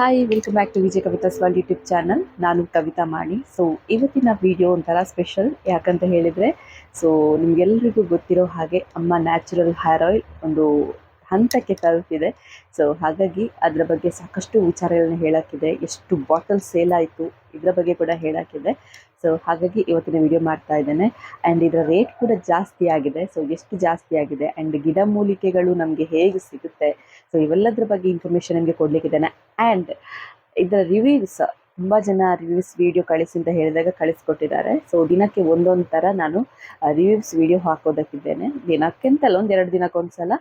Hi welcome back to Vijay Kavita ಸ್ವಾಲ್ YouTube channel ನಾನು Kavita Mani. So ಇವತ್ತಿನ video ಒಂಥರ special ಯಾಕಂತ ಹೇಳಿದರೆ ಸೊ ನಿಮಗೆಲ್ರಿಗೂ ಗೊತ್ತಿರೋ ಹಾಗೆ ಅಮ್ಮ ನ್ಯಾಚುರಲ್ ಹೇರ್ ಆಯಿಲ್ ಒಂದು ಹಂತಕ್ಕೆ ತಲುಪಿದೆ. ಸೊ ಹಾಗಾಗಿ ಅದರ ಬಗ್ಗೆ ಸಾಕಷ್ಟು ವಿಚಾರಗಳನ್ನ ಹೇಳೋಕ್ಕಿದೆ ಎಷ್ಟು ಬಾಟಲ್ ಸೇಲ್ ಆಯಿತು ಇದರ ಬಗ್ಗೆ ಕೂಡ ಹೇಳೋಕ್ಕಿದೆ ಸೊ ಹಾಗಾಗಿ ಇವತ್ತಿನ ವಿಡಿಯೋ ಮಾಡ್ತಾ ಇದ್ದೇನೆ. ಆ್ಯಂಡ್ ಇದರ ರೇಟ್ ಕೂಡ ಜಾಸ್ತಿ ಆಗಿದೆ. ಸೊ ಎಷ್ಟು ಜಾಸ್ತಿ ಆಗಿದೆ? ಆ್ಯಂಡ್ ಗಿಡಮೂಲಿಕೆಗಳು ನಮಗೆ ಹೇಗೆ ಸಿಗುತ್ತೆ? ಸೊ ಇವೆಲ್ಲದರ ಬಗ್ಗೆ ಇನ್ಫಾರ್ಮೇಷನ್ ನಿಮಗೆ ಕೊಡಲಿಕ್ಕಿದ್ದೇನೆ ಆ್ಯಂಡ್ ಇದರ ರಿವ್ಯೂಸ್ ತುಂಬ ಜನ ರಿವ್ಯೂಸ್ ವಿಡಿಯೋ ಕಳಿಸಿ ಅಂತ ಹೇಳಿದಾಗ ಕಳಿಸ್ಕೊಟ್ಟಿದ್ದಾರೆ. ಸೊ ದಿನಕ್ಕೆ ಒಂದೊಂದು ಥರ ನಾನು ರಿವ್ಯೂಸ್ ವಿಡಿಯೋ ಹಾಕೋದಕ್ಕಿದ್ದೇನೆ. ದಿನಕ್ಕೆ ಅಂತಲ್ಲ ಒಂದು ಎರಡು ದಿನಕ್ಕೊಂದ್ಸಲ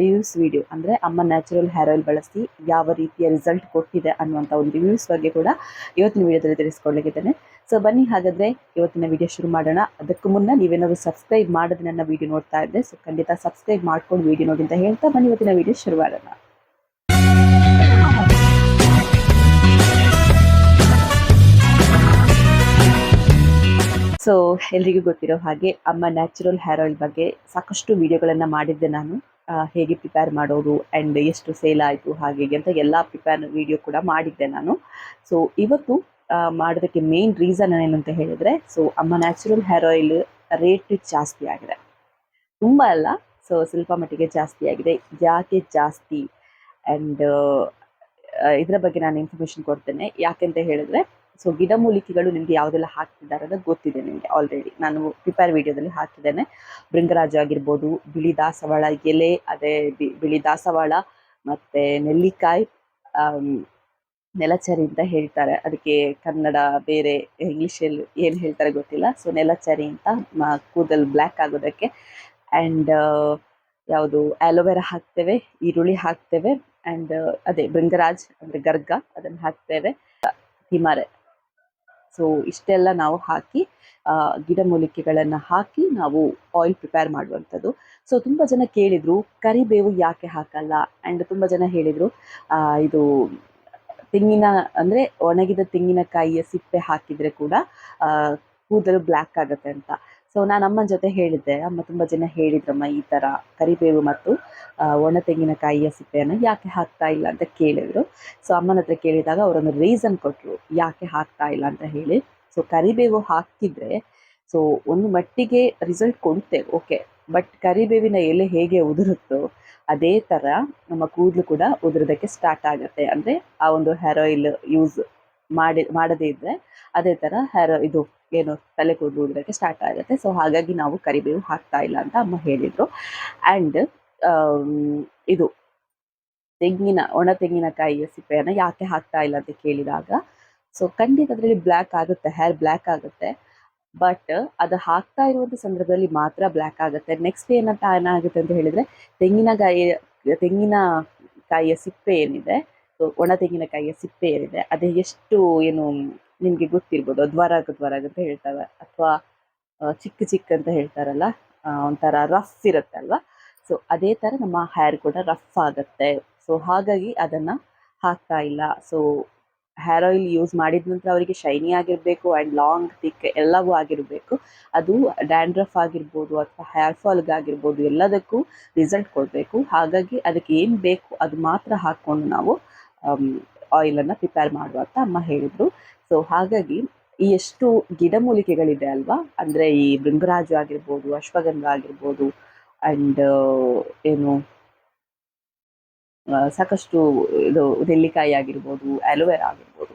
ರಿವ್ಯೂಸ್ ವಿಡಿಯೋ ಅಂದರೆ ಅಮ್ಮ ನ್ಯಾಚುರಲ್ ಹೇರ್ ಆಯಿಲ್ ಬಳಸಿ ಯಾವ ರೀತಿಯ ರಿಸಲ್ಟ್ ಕೊಟ್ಟಿದೆ ಅನ್ನುವಂಥ ಒಂದು ರಿವ್ಯೂಸ್ ಬಗ್ಗೆ ಕೂಡ ಇವತ್ತಿನ ವಿಡಿಯೋದಲ್ಲಿ ತಿಳಿಸ್ಕೊಳ್ಳಿಕ್ಕಿದ್ದೇನೆ ಸೊ ಬನ್ನಿ ಹಾಗಾದರೆ ಇವತ್ತಿನ ವಿಡಿಯೋ ಶುರು ಮಾಡೋಣ. ಅದಕ್ಕೂ ಮುನ್ನ ನೀವೇನಾದರೂ ಸಬ್ಸ್ಕ್ರೈಬ್ ಮಾಡೋದು ನನ್ನ ವಿಡಿಯೋ ನೋಡ್ತಾ ಇದ್ದೆ ಸೊ ಖಂಡಿತ ಸಬ್ಸ್ಕ್ರೈಬ್ ಮಾಡ್ಕೊಂಡು ವಿಡಿಯೋ ನೋಡಿ ಅಂತ ಹೇಳ್ತಾ ಬನ್ನಿ. ಇವತ್ತಿನ ವಿಡಿಯೋ ಶುರು ಮಾಡೋಣ ಸೊ ಎಲ್ರಿಗೂ ಗೊತ್ತಿರೋ ಹಾಗೆ ಅಮ್ಮ ನ್ಯಾಚುರಲ್ ಹೇರ್ ಆಯಿಲ್ ಬಗ್ಗೆ ಸಾಕಷ್ಟು ವಿಡಿಯೋಗಳನ್ನು ಮಾಡಿದ್ದೆ ನಾನು. ಹೇಗೆ ಪ್ರಿಪೇರ್ ಮಾಡೋದು ಆ್ಯಂಡ್ ಎಷ್ಟು ಸೇಲ್ ಆಯಿತು ಹಾಗೆ ಅಂತ ಎಲ್ಲ ಪ್ರಿಪೇರ್ ವಿಡಿಯೋ ಕೂಡ ಮಾಡಿದ್ದೆ ನಾನು. ಸೊ ಇವತ್ತು ಮಾಡೋದಕ್ಕೆ ಮೇನ್ ರೀಸನ್ ಏನಂತ ಹೇಳಿದರೆ ಸೊ ಅಮ್ಮ ನ್ಯಾಚುರಲ್ ಹೇರ್ ಆಯಿಲ್ ರೇಟ್ ಜಾಸ್ತಿ ಆಗಿದೆ. ತುಂಬ ಅಲ್ಲ ಸೊ ಸ್ವಲ್ಪ ಮಟ್ಟಿಗೆ ಜಾಸ್ತಿ ಆಗಿದೆ. ಯಾಕೆ ಜಾಸ್ತಿ? ಆ್ಯಂಡ್ ಇದರ ಬಗ್ಗೆ ನಾನು ಇನ್ಫಾರ್ಮೇಷನ್ ಕೊಡ್ತೇನೆ. ಯಾಕೆಂತ ಹೇಳಿದ್ರೆ ಸೊ ಗಿಡಮೂಲಿಕೆಗಳು ನಿಮಗೆ ಯಾವುದೆಲ್ಲ ಹಾಕ್ತಿದ್ದಾರೆ ಅಂತ ಗೊತ್ತಿದೆ ನಿಮಗೆ ಆಲ್ರೆಡಿ ನಾನು ಪ್ರಿಪೇರ್ ವಿಡಿಯೋದಲ್ಲಿ ಹಾಕಿದ್ದೇನೆ. ಭೃಂಗರಾಜ ಆಗಿರ್ಬೋದು, ಬಿಳಿ ದಾಸವಾಳ, ಎಲೆ, ಅದೇ ಬಿಳಿ ದಾಸವಾಳ, ಮತ್ತೆ ನೆಲ್ಲಿಕಾಯಿ ನೆಲಚರಿ ಅಂತ ಹೇಳ್ತಾರೆ. ಅದಕ್ಕೆ ಕನ್ನಡ ಬೇರೆ ಇಂಗ್ಲೀಷಲ್ಲಿ ಏನು ಹೇಳ್ತಾರೆ ಗೊತ್ತಿಲ್ಲ. ಸೊ ನೆಲಚರಿ ಅಂತ ಕೂದಲು ಬ್ಲ್ಯಾಕ್ ಆಗೋದಕ್ಕೆ. ಆ್ಯಂಡ್ ಯಾವುದು ಆಲೋವೆರಾ ಹಾಕ್ತೇವೆ, ಈರುಳ್ಳಿ ಹಾಕ್ತೇವೆ. ಆ್ಯಂಡ್ ಅದೇ ಭೃಂಗರಾಜ್ ಅಂದರೆ ಗರ್ಗ, ಅದನ್ನು ಹಾಕ್ತೇವೆ. ಹಿಮಾರೆ. ಸೊ ಇಷ್ಟೆಲ್ಲ ನಾವು ಹಾಕಿ ಗಿಡಮೂಲಿಕೆಗಳನ್ನು ಹಾಕಿ ನಾವು ಆಯಿಲ್ ಪ್ರಿಪೇರ್ ಮಾಡುವಂಥದ್ದು. ಸೊ ತುಂಬ ಜನ ಕೇಳಿದರು, ಕರಿಬೇವು ಯಾಕೆ ಹಾಕಲ್ಲ? ಆ್ಯಂಡ್ ತುಂಬ ಜನ ಹೇಳಿದರು ಇದು ತೆಂಗಿನ, ಅಂದರೆ ಒಣಗಿದ ತೆಂಗಿನಕಾಯಿಯ ಸಿಪ್ಪೆ ಹಾಕಿದರೆ ಕೂಡ ಕೂದಲು ಬ್ಲ್ಯಾಕ್ ಆಗುತ್ತೆ ಅಂತ. ಸೊ ನಾನು ಅಮ್ಮನ ಜೊತೆ ಹೇಳಿದ್ದೆ. ಅಮ್ಮ ತುಂಬ ಜನ ಹೇಳಿದ್ರಮ್ಮ ಈ ಥರ ಕರಿಬೇವು ಮತ್ತು ಒಣ ತೆಂಗಿನಕಾಯಿಯ ಸಿಪ್ಪೆಯನ್ನು ಯಾಕೆ ಹಾಕ್ತಾ ಇಲ್ಲ ಅಂತ ಕೇಳಿದರು. ಸೊ ಅಮ್ಮನ ಹತ್ರ ಕೇಳಿದಾಗ ಅವರೊಂದು ರೀಸನ್ ಕೊಟ್ಟರು ಯಾಕೆ ಹಾಕ್ತಾ ಇಲ್ಲ ಅಂತ ಹೇಳಿ. ಸೊ ಕರಿಬೇವು ಹಾಕಿದ್ರೆ ಸೊ ಒಂದು ಮಟ್ಟಿಗೆ ರಿಸಲ್ಟ್ ಕೊಡುತ್ತೆ. ಓಕೆ ಬಟ್ ಕರಿಬೇವಿನ ಎಲೆ ಹೇಗೆ ಉದುರುತ್ತೋ, ಅದೇ ಥರ ನಮ್ಮ ಕೂದಲು ಕೂಡ ಉದುರೋದಕ್ಕೆ ಸ್ಟಾರ್ಟ್ ಆಗುತ್ತೆ. ಅಂದರೆ ಆ ಒಂದು ಹೇರ್ ಆಯಿಲ್ ಯೂಸ್ ಮಾಡಿ, ಮಾಡದೇ ಇದ್ದರೆ ಅದೇ ಥರ ಹೇರ್, ಇದು ಏನು ತಲೆ ಕೂದಲು ಉದುರೋಕ್ಕೆ ಸ್ಟಾರ್ಟ್ ಆಗುತ್ತೆ. ಸೊ ಹಾಗಾಗಿ ನಾವು ಕರಿಬೇವು ಹಾಕ್ತಾ ಇಲ್ಲ ಅಂತ ಅಮ್ಮ ಹೇಳಿದರು. ಆ್ಯಂಡ್ ಇದು ತೆಂಗಿನ, ಒಣ ತೆಂಗಿನಕಾಯಿಯ ಸಿಪ್ಪೆಯನ್ನು ಯಾಕೆ ಹಾಕ್ತಾ ಇಲ್ಲ ಅಂತ ಕೇಳಿದಾಗ ಸೊ ಖಂಡಿತ ಅದರಲ್ಲಿ ಬ್ಲ್ಯಾಕ್ ಆಗುತ್ತೆ ಹೇರ್ ಬ್ಲ್ಯಾಕ್ ಆಗುತ್ತೆ. ಬಟ್ ಅದು ಹಾಕ್ತಾ ಇರುವಂಥ ಸಂದರ್ಭದಲ್ಲಿ ಮಾತ್ರ ಬ್ಲ್ಯಾಕ್ ಆಗುತ್ತೆ. ನೆಕ್ಸ್ಟ್ ಏನಂತ ಏನಾಗುತ್ತೆ ಅಂತ ಹೇಳಿದರೆ ತೆಂಗಿನಕಾಯಿ ತೆಂಗಿನಕಾಯಿಯ ಸಿಪ್ಪೆ ಏನಿದೆ ಒಣ ತೆಂಗಿನಕಾಯಿಯ ಸಿಪ್ಪೆ ಏನಿದೆ, ಅದು ಎಷ್ಟು ಏನು ನಿಮಗೆ ಗೊತ್ತಿರ್ಬೋದು? ದ್ವರಾಗ ದ್ವರಾಗ ಅಂತ ಹೇಳ್ತಾರೆ ಅಥವಾ ಚಿಕ್ಕ ಚಿಕ್ಕ ಅಂತ ಹೇಳ್ತಾರಲ್ಲ ಒಂಥರ ರಫ್ ಇರುತ್ತಲ್ವಾ ಸೊ ಅದೇ ಥರ ನಮ್ಮ ಹೇರ್ ಕೂಡ ರಫ್ ಆಗುತ್ತೆ. ಸೊ ಹಾಗಾಗಿ ಅದನ್ನು ಹಾಕ್ತಾ ಇಲ್ಲ. ಸೊ ಹೇರ್ ಆಯಿಲ್ ಯೂಸ್ ಮಾಡಿದ ನಂತರ ಅವರಿಗೆ ಶೈನಿ ಆಗಿರಬೇಕು ಆ್ಯಂಡ್ ಲಾಂಗ್ ತಿಕ್ ಎಲ್ಲವೂ ಆಗಿರಬೇಕು. ಅದು ಡ್ಯಾಂಡ್ರಫ್ ಆಗಿರ್ಬೋದು ಅಥವಾ ಹೇರ್ ಫಾಲ್ಗಾಗಿರ್ಬೋದು ಎಲ್ಲದಕ್ಕೂ ರಿಸಲ್ಟ್ ಕೊಡಬೇಕು. ಹಾಗಾಗಿ ಅದಕ್ಕೆ ಏನು ಬೇಕು ಅದು ಮಾತ್ರ ಹಾಕ್ಕೊಂಡು ನಾವು ಆಯಿಲನ್ನು ಪ್ರಿಪೇರ್ ಮಾಡುವ ಅಂತ ಅಮ್ಮ ಹೇಳಿದರು. ಸೊ ಹಾಗಾಗಿ ಈ ಎಷ್ಟು ಗಿಡಮೂಲಿಕೆಗಳಿದೆ ಅಲ್ವಾ? ಅಂದರೆ ಈ ಬೃಂಗರಾಜು ಆಗಿರ್ಬೋದು, ಅಶ್ವಗಂಧ ಆಗಿರ್ಬೋದು ಆ್ಯಂಡ್ ಏನು ಸಾಕಷ್ಟು ಇದು, ನೆಲ್ಲಿಕಾಯಿ ಆಗಿರ್ಬೋದು ಆಲೋವೆರಾ ಆಗಿರ್ಬೋದು.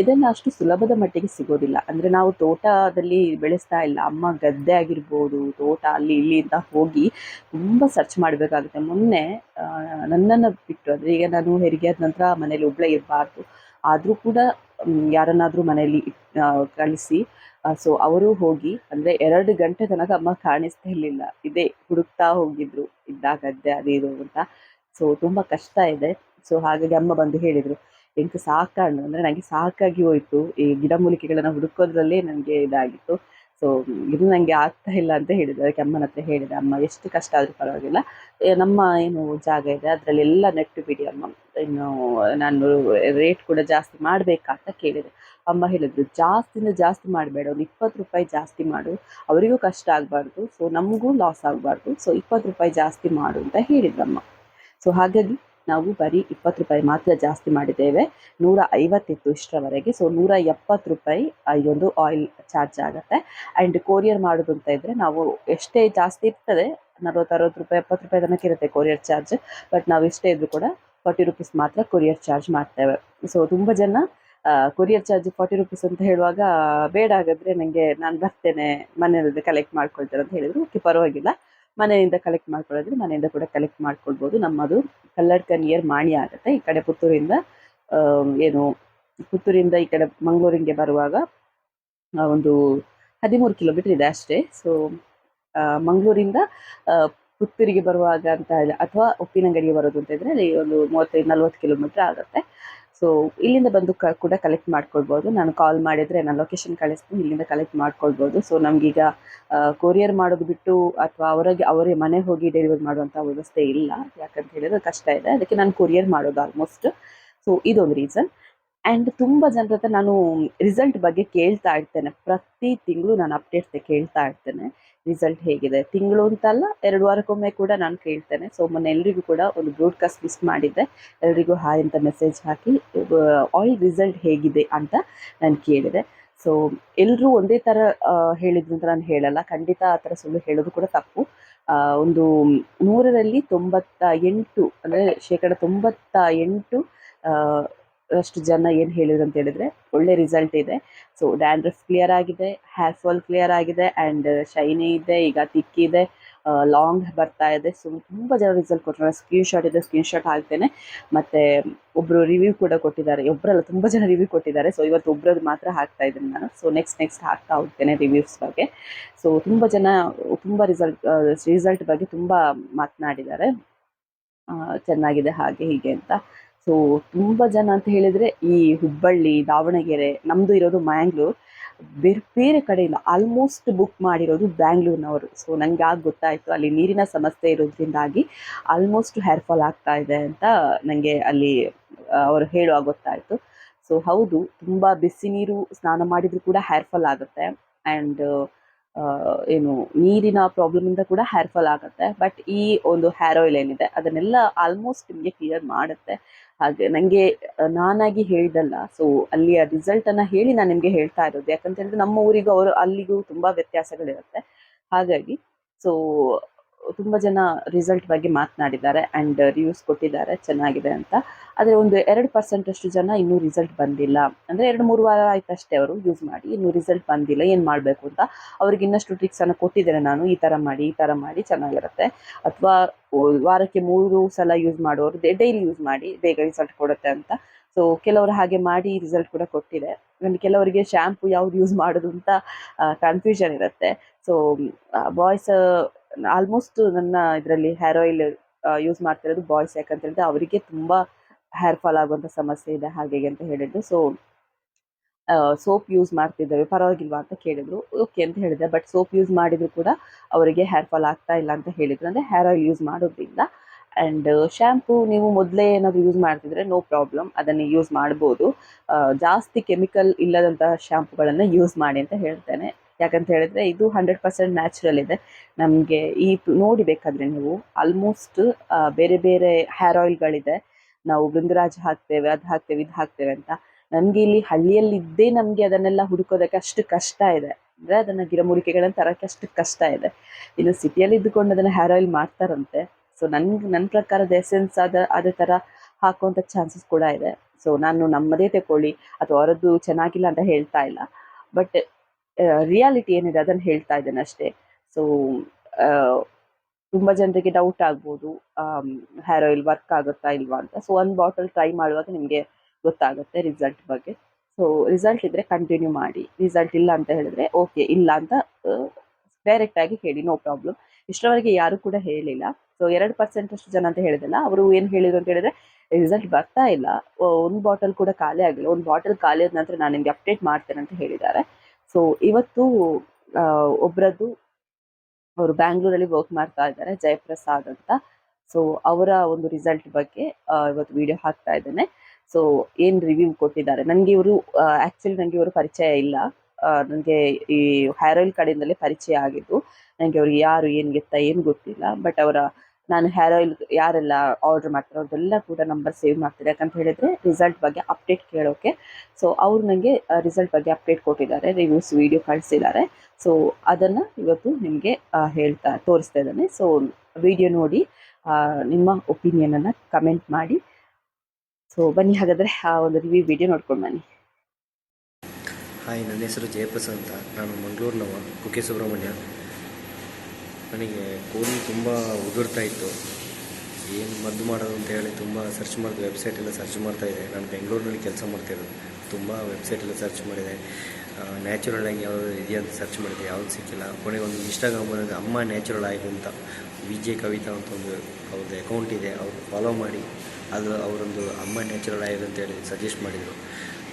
ಇದೆಲ್ಲ ಅಷ್ಟು ಸುಲಭದ ಮಟ್ಟಿಗೆ ಸಿಗೋದಿಲ್ಲ. ಅಂದರೆ ನಾವು ತೋಟದಲ್ಲಿ ಬೆಳೆಸ್ತಾ ಇಲ್ಲ. ಅಮ್ಮ ಗದ್ದೆ ಆಗಿರ್ಬೋದು, ತೋಟ ಅಲ್ಲಿ ಇಲ್ಲಿ ಅಂತ ಹೋಗಿ ತುಂಬ ಸರ್ಚ್ ಮಾಡಬೇಕಾಗುತ್ತೆ. ಮೊನ್ನೆ ನನ್ನನ್ನು ಬಿಟ್ಟು, ಅಂದರೆ ಈಗ ನಾನು ಹೆರಿಗೆ ಆದ ನಂತರ ಮನೇಲಿ ಒಬ್ಬಳೇ ಇರಬಾರ್ದು. ಆದರೂ ಕೂಡ ಯಾರನ್ನಾದರೂ ಮನೆಯಲ್ಲಿ ಕಳಿಸಿ. ಸೊ ಅವರು ಹೋಗಿ, ಅಂದರೆ ಎರಡು ಗಂಟೆ ತನಕ ಅಮ್ಮ ಕಾಣಿಸ್ತಾ ಇರಲಿಲ್ಲ. ಇದೇ ಹುಡುಕ್ತಾ ಹೋಗಿದ್ರು, ಇದ್ದ ಗದ್ದೆ ಅದು ಇದು ಅಂತ. ಸೊ ತುಂಬ ಕಷ್ಟ ಇದೆ. ಸೊ ಹಾಗಾಗಿ ಅಮ್ಮ ಬಂದು ಹೇಳಿದರು ಎಂತ ಸಾಕಾಣು ಅಂದರೆ ನನಗೆ ಸಾಕಾಗಿ ಹೋಯಿತು. ಈ ಗಿಡಮೂಲಿಕೆಗಳನ್ನು ಹುಡುಕೋದ್ರಲ್ಲೇ ನನಗೆ ಇದಾಗಿತ್ತು. ಸೊ ಇದು ನನಗೆ ಆಗ್ತಾ ಇಲ್ಲ ಅಂತ ಹೇಳಿದ್ರು. ಅದಕ್ಕೆ ಅಮ್ಮನ ಹತ್ರ ಹೇಳಿದೆ, ಅಮ್ಮ, ಎಷ್ಟು ಕಷ್ಟ ಆದರೂ ಪರವಾಗಿಲ್ಲ. ನಮ್ಮ ಏನು ಜಾಗ ಇದೆ ಅದರಲ್ಲೆಲ್ಲ ನೆಟ್ಟು ಬಿಡಿ ಅಮ್ಮ. ಇನ್ನು ನಾನು ರೇಟ್ ಕೂಡ ಜಾಸ್ತಿ ಮಾಡಬೇಕಾ? ಅಂತ ಕೇಳಿದೆ. ಅಮ್ಮ ಹೇಳಿದ್ರು ಜಾಸ್ತಿಯಿಂದ ಜಾಸ್ತಿ ಮಾಡಬೇಡ. ಒಂದು ಇಪ್ಪತ್ತು ರೂಪಾಯಿ ಜಾಸ್ತಿ ಮಾಡು. ಅವರಿಗೂ ಕಷ್ಟ ಆಗಬಾರ್ದು. ಸೊ ನಮಗೂ ಲಾಸ್ ಆಗಬಾರ್ದು. ಸೊ ಇಪ್ಪತ್ತು ರೂಪಾಯಿ ಜಾಸ್ತಿ ಮಾಡು ಅಂತ ಹೇಳಿದ್ರಮ್ಮ ಸೊ ಹಾಗಾಗಿ ನಾವು ಬರೀ ಇಪ್ಪತ್ತು ರೂಪಾಯಿ ಮಾತ್ರ ಜಾಸ್ತಿ ಮಾಡಿದ್ದೇವೆ. ನೂರ ಐವತ್ತಿತ್ತು ಇಷ್ಟರವರೆಗೆ. ಸೊ ನೂರ ಎಪ್ಪತ್ತು ರೂಪಾಯಿ ಈ ಒಂದು ಆಯಿಲ್ ಚಾರ್ಜ್ ಆಗುತ್ತೆ. ಆ್ಯಂಡ್ ಕೊರಿಯರ್ ಮಾಡೋದು ಅಂತ ಇದ್ದರೆ ನಾವು ಎಷ್ಟೇ ಜಾಸ್ತಿ ಇರ್ತದೆ, ನಲ್ವತ್ತು, ಅರವತ್ತು ರೂಪಾಯಿ, ಎಪ್ಪತ್ತು ರೂಪಾಯಿ ತನಕ ಇರುತ್ತೆ ಕೊರಿಯರ್ ಚಾರ್ಜ್ ಬಟ್ ನಾವು ಎಷ್ಟೇ ಇದ್ರೂ ಕೂಡ ಫಾರ್ಟಿ ರುಪೀಸ್ ಮಾತ್ರ ಕೊರಿಯರ್ ಚಾರ್ಜ್ ಮಾಡ್ತೇವೆ. ಸೊ ತುಂಬ ಜನ ಕೊರಿಯರ್ ಚಾರ್ಜ್ ಫಾರ್ಟಿ ರುಪೀಸ್ ಅಂತ ಹೇಳುವಾಗ ಬೇಡ ಹಾಗಾದ್ರೆ ನನಗೆ ನಾನು ಬರ್ತೇನೆ ಮನೆಯಲ್ಲಿ ಕಲೆಕ್ಟ್ ಮಾಡ್ಕೊಳ್ತೇನೆ ಅಂತ ಹೇಳಿದ್ರು. ಓಕೆ ಪರವಾಗಿಲ್ಲ. ಮನೆಯಿಂದ ಕಲೆಕ್ಟ್ ಮಾಡ್ಕೊಳ್ಳೋದ್ರೆ ಮನೆಯಿಂದ ಕೂಡ ಕಲೆಕ್ಟ್ ಮಾಡ್ಕೊಳ್ಬೋದು. ನಮ್ಮದು ಕಲ್ಲಡ್ಕ ನಿಯರ್ ಮಾಣಿ ಆಗುತ್ತೆ. ಈ ಕಡೆ ಪುತ್ತೂರಿಂದ ಏನು, ಪುತ್ತೂರಿಂದ ಈ ಕಡೆ ಮಂಗಳೂರಿಗೆ ಬರುವಾಗ ಒಂದು ಹದಿಮೂರು ಕಿಲೋಮೀಟರ್ ಇದೆ ಅಷ್ಟೇ. ಸೊ ಮಂಗಳೂರಿಂದ ಪುತ್ತೂರಿಗೆ ಬರುವಾಗ ಅಂತ, ಅಥವಾ ಉಪ್ಪಿನಂಗಡಿಗೆ ಬರೋದು ಅಂತ ಇದ್ರೆ ಅಲ್ಲಿ ಒಂದು ಮೂವತ್ತೈದು ನಲ್ವತ್ತು ಕಿಲೋಮೀಟರ್ ಆಗುತ್ತೆ. ಸೊ ಇಲ್ಲಿಂದ ಬಂದು ಕೂಡ ಕಲೆಕ್ಟ್ ಮಾಡ್ಕೊಳ್ಬೋದು. ನಾನು ಕಾಲ್ ಮಾಡಿದರೆ ನಾನು ಲೊಕೇಶನ್ ಕಳಿಸ್ತೀನಿ, ಇಲ್ಲಿಂದ ಕಲೆಕ್ಟ್ ಮಾಡ್ಕೊಳ್ಬೋದು. ಸೊ ನಮಗೀಗ ಕೊರಿಯರ್ ಮಾಡೋದು ಬಿಟ್ಟು ಅಥವಾ ಅವರಿಗೆ, ಅವರೇ ಮನೆ ಹೋಗಿ ಡೆಲಿವರಿ ಮಾಡುವಂಥ ವ್ಯವಸ್ಥೆ ಇಲ್ಲ. ಯಾಕಂತ ಹೇಳಿದ್ರೆ ಕಷ್ಟ ಇದೆ. ಅದಕ್ಕೆ ನಾನು ಕೊರಿಯರ್ ಮಾಡೋದು ಆಲ್ಮೋಸ್ಟ್ ಸೊ ಇದೊಂದು ರೀಸನ್ ಆ್ಯಂಡ್ ತುಂಬ ಜನರ ಹತ್ರ ನಾನು ರಿಸಲ್ಟ್ ಬಗ್ಗೆ ಕೇಳ್ತಾ ಇರ್ತೇನೆ. ಪ್ರತಿ ತಿಂಗಳು ನಾನು ಅಪ್ಡೇಟ್ಸ್ ಕೇಳ್ತಾ ಇರ್ತೇನೆ. ರಿಸಲ್ಟ್ ಹೇಗಿದೆ? ತಿಂಗಳು ಅಂತಲ್ಲ, ಎರಡು ವಾರಕ್ಕೊಮ್ಮೆ ಕೂಡ ನಾನು ಕೇಳ್ತೇನೆ. ಸೊ ಮೊನ್ನೆ ಎಲ್ರಿಗೂ ಕೂಡ ಒಂದು ಬ್ರಾಡ್ಕಾಸ್ಟ್ ಮಿಸ್ ಮಾಡಿದ್ದೆ. ಎಲ್ರಿಗೂ ಹಾಯ್ ಅಂತ ಮೆಸೇಜ್ ಹಾಕಿ ಆಯಿಲ್ ರಿಸಲ್ಟ್ ಹೇಗಿದೆ? ಅಂತ ನಾನು ಕೇಳಿದೆ. ಸೊ ಎಲ್ಲರೂ ಒಂದೇ ಥರ ಹೇಳಿದ್ರು ಅಂತ ನಾನು ಹೇಳಲ್ಲ. ಖಂಡಿತ ಆ ಥರ ಸುಳ್ಳು ಹೇಳೋದು ಕೂಡ ತಪ್ಪು. ಒಂದು ನೂರರಲ್ಲಿ ತೊಂಬತ್ತ ಎಂಟು, ಅಂದರೆ ಶೇಕಡ ತೊಂಬತ್ತ ಎಂಟು ಅಷ್ಟು ಜನ ಏನು ಹೇಳಿದ್ರು ಅಂತ ಹೇಳಿದ್ರೆ ಒಳ್ಳೆ ರಿಸಲ್ಟ್ ಇದೆ. ಸೊ ಡ್ಯಾಂಡ್ರಫ್ ಕ್ಲಿಯರ್ ಆಗಿದೆ ಹೇರ್ ಫಾಲ್ ಕ್ಲಿಯರ್ ಆಗಿದೆ ಆ್ಯಂಡ್ ಶೈನಿ ಇದೆ, ಈಗ ತಿಕ್ಕಿದೆ ಲಾಂಗ್ ಬರ್ತಾ ಇದೆ. ಸೊ ತುಂಬ ಜನ ರಿಸಲ್ಟ್ ಕೊಟ್ಟರು ಸ್ಕ್ರೀನ್ ಶಾಟ್ ಇದೆ ಸ್ಕ್ರೀನ್ ಶಾಟ್ ಹಾಕ್ತೇನೆ. ಮತ್ತು ಒಬ್ಬರು ರಿವ್ಯೂ ಕೂಡ ಕೊಟ್ಟಿದ್ದಾರೆ. ಒಬ್ಬರಲ್ಲ ತುಂಬ ಜನ ರಿವ್ಯೂ ಕೊಟ್ಟಿದ್ದಾರೆ. ಸೊ ಇವತ್ತು ಒಬ್ಬರದ್ದು ಮಾತ್ರ ಹಾಕ್ತಾ ಇದ್ದೀನಿ ನಾನು. ಸೊ ನೆಕ್ಸ್ಟ್ ನೆಕ್ಸ್ಟ್ ಹಾಕ್ತಾ ಹೋಗ್ತೇನೆ ರಿವ್ಯೂಸ್ ಬಗ್ಗೆ. ಸೊ ತುಂಬ ಜನ, ತುಂಬ ರಿಸಲ್ಟ್ ರಿಸಲ್ಟ್ ಬಗ್ಗೆ ತುಂಬ ಮಾತನಾಡಿದ್ದಾರೆ. ಚೆನ್ನಾಗಿದೆ ಹಾಗೆ ಹೀಗೆ ಅಂತ. ಸೊ ತುಂಬ ಜನ ಅಂತ ಹೇಳಿದ್ರೆ ಈ ಹುಬ್ಬಳ್ಳಿ, ದಾವಣಗೆರೆ, ನಮ್ದು ಇರೋದು ಮ್ಯಾಂಗ್ಳೂರ್ ಬೇರೆ ಬೇರೆ ಕಡೆಯಿಂದ ಆಲ್ಮೋಸ್ಟ್ ಬುಕ್ ಮಾಡಿರೋದು ಬ್ಯಾಂಗ್ಳೂರ್ನವರು ಸೊ ನನಗೆ ಆಗ ಗೊತ್ತಾಯಿತು. ಅಲ್ಲಿ ನೀರಿನ ಸಮಸ್ಯೆ ಇರೋದ್ರಿಂದಾಗಿ ಆಲ್ಮೋಸ್ಟ್ ಹೇರ್ ಫಾಲ್ ಆಗ್ತಾ ಇದೆ ಅಂತ ನನಗೆ ಅಲ್ಲಿ ಅವರು ಹೇಳುವಾಗ ಗೊತ್ತಾಯಿತು. ಸೊ ಹೌದು, ತುಂಬ ಬಿಸಿ ನೀರು ಸ್ನಾನ ಮಾಡಿದ್ರು ಕೂಡ ಹೇರ್ ಫಾಲ್ ಆಗುತ್ತೆ. ಆ್ಯಂಡ್ ಏನು, ನೀರಿನ ಪ್ರಾಬ್ಲಮ್ ಇಂದ ಕೂಡ ಹೇರ್ ಫಾಲ್ ಆಗುತ್ತೆ. ಬಟ್ ಈ ಒಂದು ಹೇರ್ ಆಯಿಲ್ ಏನಿದೆ, ಅದನ್ನೆಲ್ಲ ಆಲ್ಮೋಸ್ಟ್ ನಿಮಗೆ ಕ್ಲಿಯರ್ ಮಾಡುತ್ತೆ. ಹಾಗೆ ನನಗೆ ನಾನಾಗಿ ಹೇಳಿದಲ್ಲ. ಸೊ ಅಲ್ಲಿಯ ರಿಸಲ್ಟನ್ನು ಹೇಳಿ ನಾನು ನಿಮಗೆ ಹೇಳ್ತಾ ಇರೋದು. ಯಾಕಂತ ಹೇಳಿದ್ರೆ ನಮ್ಮ ಊರಿಗೂ ಅವರು ಅಲ್ಲಿಗೂ ತುಂಬ ವ್ಯತ್ಯಾಸಗಳಿರುತ್ತೆ. ಹಾಗಾಗಿ ಸೊ ತುಂಬ ಜನ ರಿಸಲ್ಟ್ ಬಗ್ಗೆ ಮಾತನಾಡಿದ್ದಾರೆ ಆ್ಯಂಡ್ ರಿವ್ಯೂಸ್ ಕೊಟ್ಟಿದ್ದಾರೆ, ಚೆನ್ನಾಗಿದೆ ಅಂತ. ಆದರೆ ಒಂದು ಎರಡು ಪರ್ಸೆಂಟ್ ಅಷ್ಟು ಜನ ಇನ್ನೂ ರಿಸಲ್ಟ್ ಬಂದಿಲ್ಲ. ಅಂದರೆ ಎರಡು ಮೂರು ವಾರ ಆಯ್ತಷ್ಟೇ ಅವರು ಯೂಸ್ ಮಾಡಿ, ಇನ್ನೂ ರಿಸಲ್ಟ್ ಬಂದಿಲ್ಲ. ಏನು ಮಾಡಬೇಕು ಅಂತ? ಅವ್ರಿಗೆ ಇನ್ನಷ್ಟು ಟ್ರಿಕ್ಸನ್ನು ಕೊಟ್ಟಿದ್ದೇನೆ ನಾನು. ಈ ಥರ ಮಾಡಿ, ಈ ಥರ ಮಾಡಿ ಚೆನ್ನಾಗಿರುತ್ತೆ. ಅಥವಾ ವಾರಕ್ಕೆ ಮೂರು ಸಲ ಯೂಸ್ ಮಾಡೋರು ಡೈಲಿ ಯೂಸ್ ಮಾಡಿ, ಬೇಗ ರಿಸಲ್ಟ್ ಕೊಡುತ್ತೆ ಅಂತ. ಸೊ ಕೆಲವರು ಹಾಗೆ ಮಾಡಿ ರಿಸಲ್ಟ್ ಕೂಡ ಕೊಟ್ಟಿದೆ. ಆ್ಯಂಡ್ ಕೆಲವರಿಗೆ ಶ್ಯಾಂಪು ಯಾವ್ದು ಯೂಸ್ ಮಾಡೋದು ಅಂತ ಕನ್ಫ್ಯೂಷನ್ ಇರುತ್ತೆ. ಸೊ ಬಾಯ್ಸ್ ಆಲ್ಮೋಸ್ಟ್ ನನ್ನ ಇದರಲ್ಲಿ ಹೇರ್ ಆಯಿಲ್ ಯೂಸ್ ಮಾಡ್ತಿರೋದು ಬಾಯ್ಸ್ ಯಾಕಂತ ಹೇಳಿದ್ರೆ ಅವರಿಗೆ ತುಂಬ ಹೇರ್ ಫಾಲ್ ಆಗುವಂಥ ಸಮಸ್ಯೆ ಇದೆ ಹಾಗೆ ಅಂತ ಹೇಳಿದ್ರು ಸೊ ಸೋಪ್ ಯೂಸ್ ಮಾಡ್ತಿದ್ದೇವೆ. ಪರವಾಗಿಲ್ವಾ ಅಂತ ಕೇಳಿದ್ರು. ಓಕೆ ಅಂತ ಹೇಳಿದೆ. ಬಟ್ ಸೋಪ್ ಯೂಸ್ ಮಾಡಿದ್ರು ಕೂಡ ಅವರಿಗೆ ಹೇರ್ ಫಾಲ್ ಆಗ್ತಾ ಇಲ್ಲ ಅಂತ ಹೇಳಿದ್ರು. ಅಂದರೆ ಹೇರ್ ಆಯಿಲ್ ಯೂಸ್ ಮಾಡೋದ್ರಿಂದ. ಆ್ಯಂಡ್ ಶ್ಯಾಂಪು ನೀವು ಮೊದಲೇ ಏನಾದರೂ ಯೂಸ್ ಮಾಡ್ತಿದ್ರೆ ನೋ ಪ್ರಾಬ್ಲಮ್ ಅದನ್ನು ಯೂಸ್ ಮಾಡ್ಬೋದು. ಜಾಸ್ತಿ ಕೆಮಿಕಲ್ ಇಲ್ಲದಂತಹ ಶ್ಯಾಂಪುಗಳನ್ನು ಯೂಸ್ ಮಾಡಿ ಅಂತ ಹೇಳ್ತೇನೆ. ಯಾಕಂತ ಹೇಳಿದ್ರೆ ಇದು ಹಂಡ್ರೆಡ್ ಪರ್ಸೆಂಟ್ ನ್ಯಾಚುರಲ್ ಇದೆ. ನಮಗೆ ಈ ನೋಡಿ ಬೇಕಾದ್ರೆ ನೀವು ಆಲ್ಮೋಸ್ಟ್ ಬೇರೆ ಬೇರೆ ಹೇರ್ ಆಯಿಲ್ಗಳಿದೆ ನಾವು ಬೃಂಗರಾಜ್ ಹಾಕ್ತೇವೆ, ಅದು ಹಾಕ್ತೇವೆ, ಇದು ಹಾಕ್ತೇವೆ ಅಂತ. ನಮಗೆ ಇಲ್ಲಿ ಹಳ್ಳಿಯಲ್ಲಿದ್ದೇ ನಮಗೆ ಅದನ್ನೆಲ್ಲ ಹುಡುಕೋದಕ್ಕೆ ಅಷ್ಟು ಕಷ್ಟ ಇದೆ. ಅಂದ್ರೆ ಅದನ್ನ ಗಿಡಮೂಲಿಕೆಗಳನ್ನು ತರೋಕ್ಕೆ ಅಷ್ಟು ಕಷ್ಟ ಇದೆ. ಇನ್ನು ಸಿಟಿಯಲ್ಲಿ ಇದ್ದುಕೊಂಡು ಅದನ್ನ ಹೇರ್ ಆಯಿಲ್ ಮಾಡ್ತಾರಂತೆ. ಸೊ ನನ್ಗೆ ನನ್ನ ಪ್ರಕಾರದ ಎಸೆನ್ಸ್ ಆದ ಅದೇ ತರ ಹಾಕುವಂಥ ಚಾನ್ಸಸ್ ಕೂಡ ಇದೆ. ಸೊ ನಾನು ನಮ್ಮದೇ ತಗೊಳ್ಳಿ ಅಥವಾ ಅವರದ್ದು ಚೆನ್ನಾಗಿಲ್ಲ ಅಂತ ಹೇಳ್ತಾ ಇಲ್ಲ. ಬಟ್ ರಿಯಾಲಿಟಿ ಏನಿದೆ ಅದನ್ನು ಹೇಳ್ತಾ ಇದ್ದೇನೆ ಅಷ್ಟೇ. ಸೊ ತುಂಬ ಜನರಿಗೆ ಡೌಟ್ ಆಗ್ಬೋದು ಹೇರ್ ಆಯಿಲ್ ವರ್ಕ್ ಆಗುತ್ತಾ ಇಲ್ವಾ ಅಂತ. ಸೊ ಒಂದು ಬಾಟಲ್ ಟ್ರೈ ಮಾಡುವಾಗ ನಿಮಗೆ ಗೊತ್ತಾಗುತ್ತೆ ರಿಸಲ್ಟ್ ಬಗ್ಗೆ. ಸೊ ರಿಸಲ್ಟ್ ಇದ್ದರೆ ಕಂಟಿನ್ಯೂ ಮಾಡಿ. ರಿಸಲ್ಟ್ ಇಲ್ಲ ಅಂತ ಹೇಳಿದ್ರೆ ಓಕೆ ಇಲ್ಲ ಅಂತ ಡೈರೆಕ್ಟಾಗಿ ಹೇಳಿ ನೋ ಪ್ರಾಬ್ಲಮ್ ಇಷ್ಟರವರೆಗೆ ಯಾರು ಕೂಡ ಹೇಳಿಲ್ಲ. ಸೊ ಎರಡು ಪರ್ಸೆಂಟ್ ಅಷ್ಟು ಜನ ಅಂತ ಹೇಳಿದಲ್ಲ ಅವರು ಏನು ಹೇಳಿದ್ರು ಅಂತ ಹೇಳಿದ್ರೆ ರಿಸಲ್ಟ್ ಬರ್ತಾ ಇಲ್ಲ. ಒಂದು ಬಾಟಲ್ ಕೂಡ ಖಾಲಿ ಆಗಿಲ್ಲ. ಒಂದು ಬಾಟಲ್ ಖಾಲಿ ಆದ ನಂತರ ನಾನು ನಿಮಗೆ ಅಪ್ಡೇಟ್ ಮಾಡ್ತೇನೆ ಅಂತ ಹೇಳಿದ್ದಾರೆ. ಸೊ ಇವತ್ತು ಒಬ್ಬರದ್ದು ಅವರು ಬ್ಯಾಂಗ್ಳೂರಲ್ಲಿ ವರ್ಕ್ ಮಾಡ್ತಾ ಇದ್ದಾರೆ, ಜಯಪ್ರಸಾದ್ ಅಂತ. ಸೊ ಅವರ ಒಂದು ರಿಸಲ್ಟ್ ಬಗ್ಗೆ ಇವತ್ತು ವಿಡಿಯೋ ಹಾಕ್ತಾ ಇದ್ದೇನೆ. ಸೊ ಏನ್ ರಿವ್ಯೂ ಕೊಟ್ಟಿದ್ದಾರೆ? ನನಗೆ ಇವರು ಆಕ್ಚುಲಿ ನನಗೆ ಇವರು ಪರಿಚಯ ಇಲ್ಲ. ನನಗೆ ಈ ಹೇರ್ ಆಯಿಲ್ ಕಡೆಯಿಂದಲೇ ಪರಿಚಯ ಆಗಿದ್ದು ನನಗೆ ಅವ್ರಿಗೆ ಯಾರು ಏನು ಗೆತ್ತ ಏನು ಗೊತ್ತಿಲ್ಲ. ಬಟ್ ಅವರ ನಾನು ಹೇರ್ ಆಯಿಲ್ ಯಾರೆಲ್ಲ ಆರ್ಡರ್ ಮಾಡ್ತಾರೋ ಅವ್ರದ್ದೆಲ್ಲ ಕೂಡ ನಂಬರ್ ಸೇವ್ ಮಾಡ್ತಾರೆ ಯಾಕಂತ ಹೇಳಿದ್ರೆ ರಿಸಲ್ಟ್ ಬಗ್ಗೆ ಅಪ್ಡೇಟ್ ಕೇಳೋಕೆ. ಸೊ ಅವ್ರು ನನಗೆ ರಿಸಲ್ಟ್ ಬಗ್ಗೆ ಅಪ್ಡೇಟ್ ಕೊಟ್ಟಿದ್ದಾರೆ ರಿವ್ಯೂಸ್ ವಿಡಿಯೋ ಕಳಿಸಿದ್ದಾರೆ. ಸೊ ಅದನ್ನು ಇವತ್ತು ನಿಮಗೆ ಹೇಳ್ತಾ, ತೋರಿಸ್ತಾ ಇದ್ದಾನೆ. ಸೊ ವಿಡಿಯೋ ನೋಡಿ ನಿಮ್ಮ ಒಪಿನಿಯನನ್ನು ಕಮೆಂಟ್ ಮಾಡಿ. ಸೊ ಬನ್ನಿ, ಹಾಗಾದರೆ, ಆ, ಒಂದು ರಿವ್ಯೂ ವಿಡಿಯೋ ನೋಡ್ಕೊಂಡು ಬನ್ನಿ. ಹಾಯ್ ನನ್ನ ಹೆಸರು ಜಯಪ್ರಸಾದ್ ಅಂತ. ನಾನು ಮಂಗಳೂರಿನವ ಕುಕ್ಕೆ ಸುಬ್ರಹ್ಮಣ್ಯ. ನನಗೆ ಕೂದಲು ತುಂಬ ಉದುರ್ತಾ ಇತ್ತು. ಏನು ಮದ್ದು ಮಾಡೋದು ಅಂತ ಹೇಳಿ ತುಂಬ ಸರ್ಚ್ ಮಾಡಿದೆ ವೆಬ್ಸೈಟ್ ಎಲ್ಲ ಸರ್ಚ್ ಮಾಡ್ತಾ ಇದೆ ನಾನು ಬೆಂಗಳೂರಿನಲ್ಲಿ ಕೆಲಸ ಮಾಡ್ತಿರೋದು. ತುಂಬ ವೆಬ್ಸೈಟ್ ಎಲ್ಲ ಸರ್ಚ್ ಮಾಡಿದೆ. ನ್ಯಾಚುರಲ್ ಆಗಿ ಯಾವುದು ಇದೆಯಾ ಅಂತ ಸರ್ಚ್ ಮಾಡಿದೆ. ಯಾವುದು ಸಿಕ್ಕಿಲ್ಲ. ಕೊನೆಗೆ ಒಂದು ಇನ್ಸ್ಟಾಗ್ರಾಮ್ ಬಂದಾಗ ಅಮ್ಮ ನ್ಯಾಚುರಲ್ ಆಯಿತು ಅಂತ ವಿ ಜೆ ಕವಿತಾ ಅಂತ ಒಂದು ಅವ್ರದ್ದು ಅಕೌಂಟ್ ಇದೆ. ಅವ್ರು ಫಾಲೋ ಮಾಡಿ, ಅದು ಅವರೊಂದು ಅಮ್ಮ ನ್ಯಾಚುರಲ್ ಆಯಿಲ್ ಅಂತೇಳಿ ಸಜೆಸ್ಟ್ ಮಾಡಿದರು.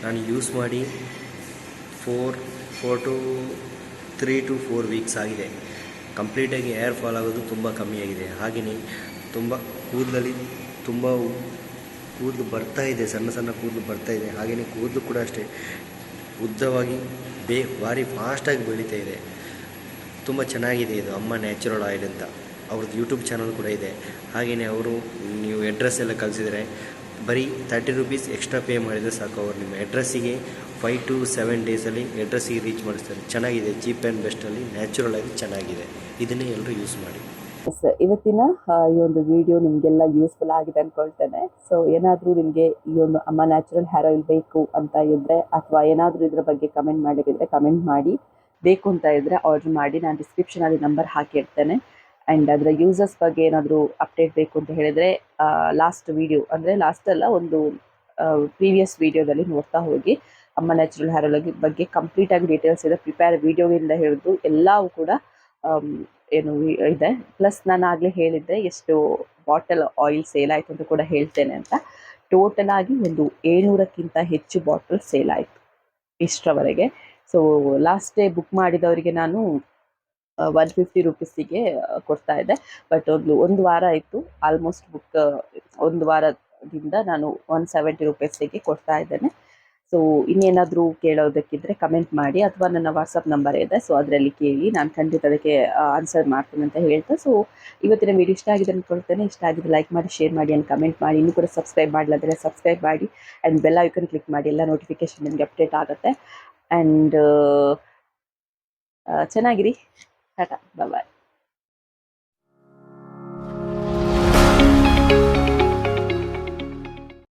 ನಾನು ಯೂಸ್ ಮಾಡಿ four four two three two four weeks ಆಗಿದೆ. ಕಂಪ್ಲೀಟಾಗಿ ಏರ್ ಫಾಲ್ ಆಗೋದು ತುಂಬ ಕಮ್ಮಿಯಾಗಿದೆ ಹಾಗೆಯೇ ತುಂಬ ಕೂದಲಲ್ಲಿ ತುಂಬ ಕೂದಲು ಬರ್ತಾ ಇದೆ, ಸಣ್ಣ ಸಣ್ಣ ಕೂದಲು ಬರ್ತಾ ಇದೆ. ಹಾಗೆಯೇ ಕೂದಲು ಕೂಡ ಅಷ್ಟೇ ಉದ್ದವಾಗಿ ಬೇ ಭಾರಿ ಫಾಸ್ಟಾಗಿ ಬೆಳೀತಾ ಇದೆ. ತುಂಬ ಚೆನ್ನಾಗಿದೆ ಇದು ಅಮ್ಮ ನ್ಯಾಚುರಲ್ ಆಯಿಲ್ ಅಂತ. ಅವ್ರದ್ದು ಯೂಟ್ಯೂಬ್ ಚಾನಲ್ ಕೂಡ ಇದೆ. ಹಾಗೆಯೇ ಅವರು ನೀವು ಅಡ್ರೆಸ್ ಎಲ್ಲ ಕಳಿಸಿದರೆ ಬರೀ ತರ್ಟಿ ರುಪೀಸ್ ಎಕ್ಸ್ಟ್ರಾ ಪೇ ಮಾಡಿದರೆ ಸಾಕು ಅವರು ನಿಮ್ಮ ಅಡ್ರೆಸ್ಸಿಗೆ ಫೈವ್ ಟು ಸೆವೆನ್ ಡೇಸಲ್ಲಿ ಅಡ್ರೆಸ್ಸಿಗೆ ರೀಚ್ ಮಾಡಿಸ್ತಾರೆ. ಚೆನ್ನಾಗಿದೆ ಚೀಪ್ ಆ್ಯಂಡ್ ಬೆಸ್ಟಲ್ಲಿ ನ್ಯಾಚುರಲ್ ಆಗಿ ಚೆನ್ನಾಗಿದೆ. ಇದನ್ನೇ ಎಲ್ಲರೂ ಯೂಸ್ ಮಾಡಿ. ಎಸ್ ಇವತ್ತಿನ ಈ ಒಂದು ವಿಡಿಯೋ ನಿಮಗೆಲ್ಲ ಯೂಸ್ಫುಲ್ ಆಗಿದೆ ಅಂದ್ಕೊಳ್ತೇನೆ ಸೊ ಏನಾದರೂ ನಿಮಗೆ ಈ ಒಂದು ಅಮ್ಮ ನ್ಯಾಚುರಲ್ ಹೇರ್ ಆಯಿಲ್ ಬೇಕು ಅಂತ ಇದ್ದರೆ ಅಥವಾ ಏನಾದರೂ ಇದರ ಬಗ್ಗೆ ಕಮೆಂಟ್ ಮಾಡಿದ್ರೆ ಕಮೆಂಟ್ ಮಾಡಿ. ಬೇಕು ಅಂತ ಇದ್ದರೆ ಆರ್ಡರ್ ಮಾಡಿ. ನಾನು ಡಿಸ್ಕ್ರಿಪ್ಷನಲ್ಲಿ ನಂಬರ್ ಹಾಕಿರ್ತೇನೆ ಆ್ಯಂಡ್ ಅದರ ಯೂಸರ್ಸ್ ಬಗ್ಗೆ ಏನಾದರೂ ಅಪ್ಡೇಟ್ ಬೇಕು ಅಂತ ಹೇಳಿದರೆ ಲಾಸ್ಟ್ ವಿಡಿಯೋ ಅಂದರೆ ಲಾಸ್ಟಲ್ಲ ಅಲ್ಲ, ಒಂದು ಪ್ರೀವಿಯಸ್ ವಿಡಿಯೋದಲ್ಲಿ ನೋಡ್ತಾ ಹೋಗಿ. ಅಮ್ಮ ನ್ಯಾಚುರಲ್ ಆಯಿಲ್ ಬಗ್ಗೆ ಕಂಪ್ಲೀಟಾಗಿ ಡೀಟೇಲ್ಸ್ ಇದೆ. ಪ್ರಿಪೇರ್ ಇಂದ ಹಿಡಿದು ಎಲ್ಲವೂ ಕೂಡ ಏನು ಇದೆ. ಪ್ಲಸ್ ನಾನು ಆಗಲೇ ಹೇಳಿದ್ದೆ, ಎಷ್ಟು ಬಾಟಲ್ ಆಯಿಲ್ ಸೇಲ್ ಆಯಿತು ಅಂತ ಕೂಡ ಹೇಳ್ತೇನೆ ಅಂತ. ಟೋಟಲ್ ಆಗಿ ಒಂದು ಏಳ್ನೂರಕ್ಕಿಂತ ಹೆಚ್ಚು ಬಾಟಲ್ ಸೇಲ್ ಆಯಿತು ಇಷ್ಟರವರೆಗೆ. ಸೊ ಲಾಸ್ಟ್ ಡೇ ಬುಕ್ ಮಾಡಿದವರಿಗೆ ನಾನು ಒನ್ ಫಿಫ್ಟಿ ರುಪೀಸಿಗೆ ಕೊಡ್ತಾ ಇದ್ದೆ. ಬಟ್ ಒಂದು ಒಂದು ವಾರ ಆಯಿತು. ಆಲ್ಮೋಸ್ಟ್ ಬುಕ್ ಒಂದು ವಾರದಿಂದ ನಾನು ಒನ್ ಸೆವೆಂಟಿ ರುಪೀಸಿಗೆ ಕೊಡ್ತಾ ಇದ್ದೇನೆ. ಸೊ ಇನ್ನೇನಾದರೂ ಕೇಳೋದಕ್ಕಿದ್ರೆ ಕಮೆಂಟ್ ಮಾಡಿ ಅಥವಾ ನನ್ನ ವಾಟ್ಸಪ್ ನಂಬರ್ ಇದೆ. ಸೊ ಅದರಲ್ಲಿ ಕೇಳಿ ನಾನು ಖಂಡಿತ ಅದಕ್ಕೆ ಆನ್ಸರ್ ಮಾಡ್ತೀನಿ ಅಂತ ಹೇಳ್ತಾ. ಸೊ ಇವತ್ತಿನ ವೀಡಿಯೋ ಇಷ್ಟ ಆಗಿದೆ ಅಂದ್ಕೊಳ್ತೇನೆ ಇಷ್ಟ ಆಗಿದೆ ಲೈಕ್ ಮಾಡಿ ಶೇರ್ ಮಾಡಿ ಆ್ಯಂಡ್ ಕಮೆಂಟ್ ಮಾಡಿ. ಇನ್ನೂ ಕೂಡ ಸಬ್ಸ್ಕ್ರೈಬ್ ಮಾಡಲಾದರೆ ಸಬ್ಸ್ಕ್ರೈಬ್ ಮಾಡಿ ಆ್ಯಂಡ್ ಬೆಲ್ ಐಕನ್ ಕ್ಲಿಕ್ ಮಾಡಿ. ಎಲ್ಲ ನೋಟಿಫಿಕೇಶನ್ ನಿಮಗೆ ಅಪ್ಡೇಟ್ ಆಗುತ್ತೆ. ಆ್ಯಂಡ್ ಚೆನ್ನಾಗಿರಿ. ಟಾಟಾ ಬಾಯ್